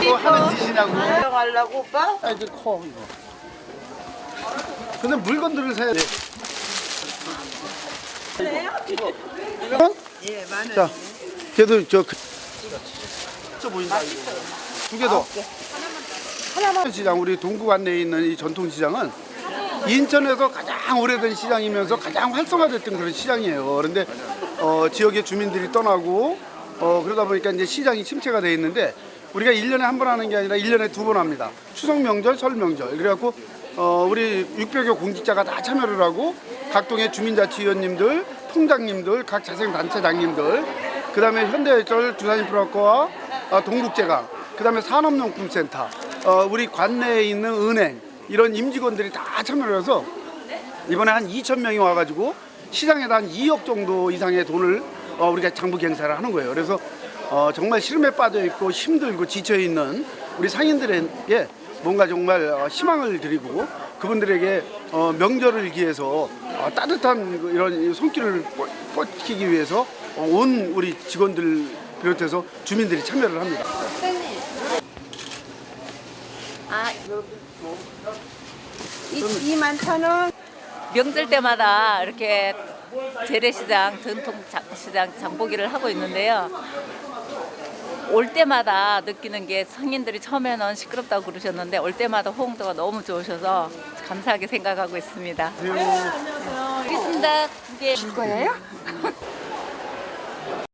그거 하는 짓이냐고. 저는 아, 물건들을 사야 돼. 이거. 어? 자 그래도 저저 그 보인다 두개 더. 하나만 더 하나만. 시장 우리 동구 안내에 있는 이 전통시장은 인천에서 가장 오래된 시장이면서 가장 활성화됐던 그런 시장이에요. 그런데 어, 지역의 주민들이 떠나고 어, 그러다 보니까 이제 시장이 침체가 돼 있는데 우리가 1년에 한 번 하는 게 아니라 1년에 두 번 합니다. 추석 명절, 설 명절. 그래갖고 어, 우리 600여 공직자가 다 참여를 하고 각 동의 주민자치위원님들, 통장님들, 각 자생단체장님들, 그 다음에 현대해설 두산인프라과와 어, 동국제강, 그 다음에 산업용품센터, 어, 우리 관내에 있는 은행, 이런 임직원들이 다 참여를 해서 이번에 한 2천 명이 와가지고 시장에다 한 2억 정도 이상의 돈을 어, 우리가 장부 경사를 하는 거예요. 그래서 어, 정말 시름에 빠져 있고 힘들고 지쳐 있는 우리 상인들에게 뭔가 정말 어, 희망을 드리고 그분들에게 어, 명절을 기해서 어, 따뜻한 그 이런 손길을 뻗- 뻗기기 위해서 어, 온 우리 직원들 비롯해서 주민들이 참여를 합니다. 아, 이 2만 천 원. 명절 때마다 이렇게 재래시장, 전통시장 장보기를 하고 있는데요. 올 때마다 느끼는 게 성인들이 처음에는 시끄럽다고 그러셨는데 올 때마다 호응도가 너무 좋으셔서 감사하게 생각하고 있습니다. 알겠습니다. 두 개. 거예요?